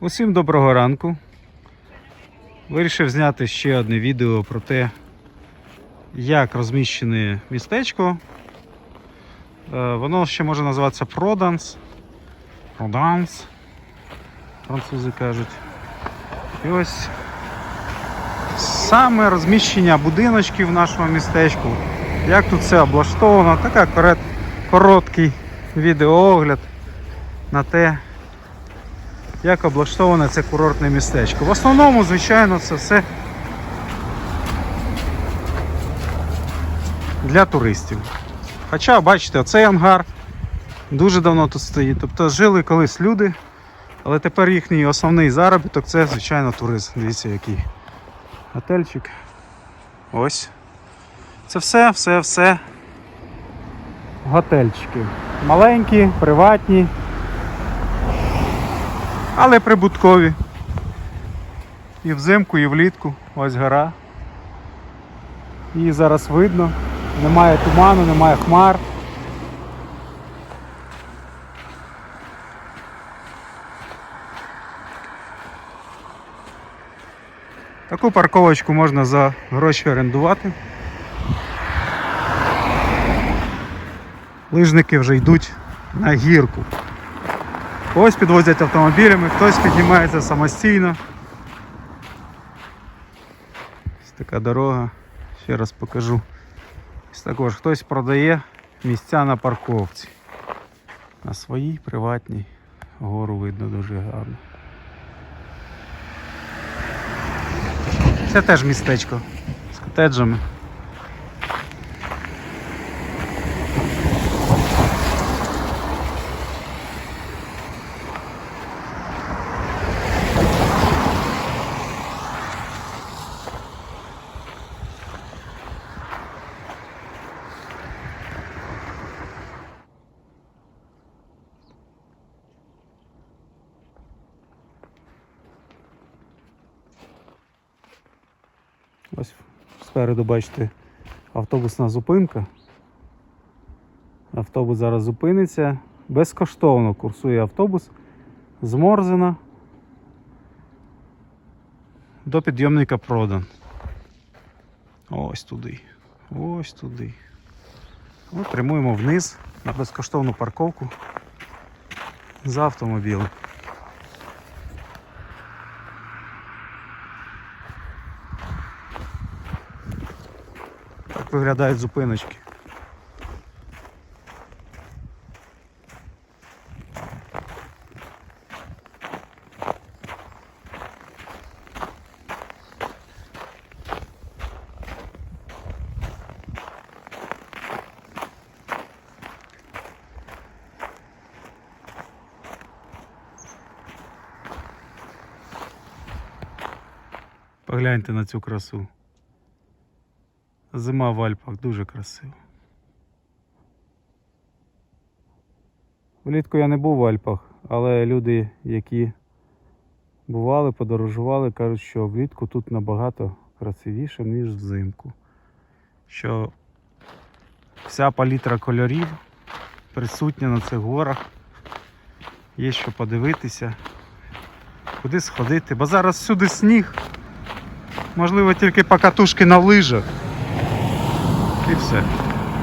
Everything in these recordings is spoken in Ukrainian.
Усім доброго ранку. Вирішив зняти ще одне відео про те, як розміщене містечко. Е, Воно ще може називатися Проданс. Проданс. Французи кажуть. І ось саме розміщення будиночків в нашому містечку. Як тут все облаштовано. Така корот- короткий відеоогляд на те, як облаштоване це курортне містечко. В основному, звичайно, це все для туристів. Хоча, бачите, оцей ангар дуже давно тут стоїть. Тобто жили колись люди, але тепер їхній основний заробіток це, звичайно, туризм. Дивіться, який готельчик. Ось. Це все, все, все. Готельчики. Маленькі, приватні але прибуткові. І взимку, і влітку. Ось гора. Її зараз видно. Немає туману, немає хмар. Таку парковочку можна за гроші орендувати. Лижники вже йдуть на гірку. Ось підвозять автомобілями, хтось піднімається самостійно. Ось така дорога. Ще раз покажу. Ось також хтось продає місця на парковці. На своїй приватній гору видно дуже гарно. Це теж містечко з котеджами. Ось спереду бачите автобусна зупинка. Автобус зараз зупиниться. Безкоштовно курсує автобус з Морзена до підйомника продан. Ось туди. Ось туди. Ми прямуємо вниз на безкоштовну парковку за автомобілем. Виглядають зупиночки. Погляньте на цю красу. Зима в Альпах дуже красива. Влітку я не був в Альпах, але люди, які бували, подорожували, кажуть, що влітку тут набагато красивіше, ніж взимку. Що вся палітра кольорів присутня на цих горах. Є що подивитися, куди сходити, бо зараз всюди сніг. Можливо, тільки покатушки на лижах. І все.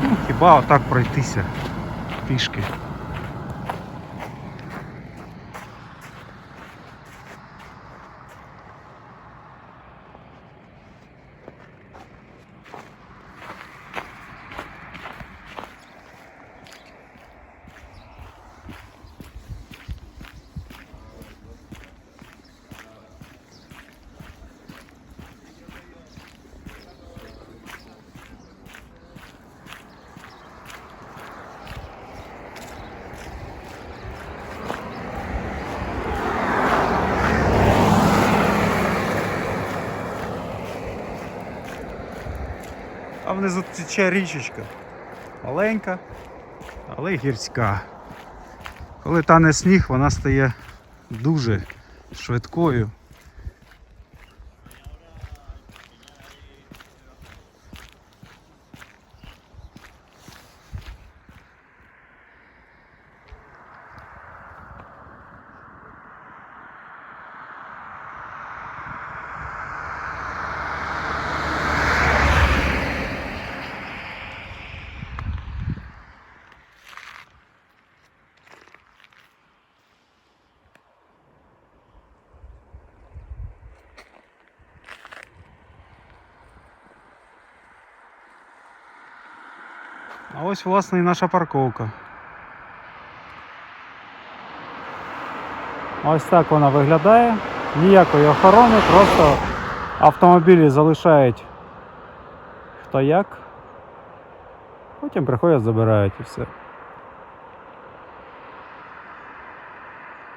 Ну, хіба отак пройтися пішки. А внизу тече річечка. Маленька, але гірська. Коли тане сніг, вона стає дуже швидкою. А ось, власне, і наша парковка. Ось так вона виглядає. Ніякої охорони, просто автомобілі залишають хто як. Потім приходять, забирають і все.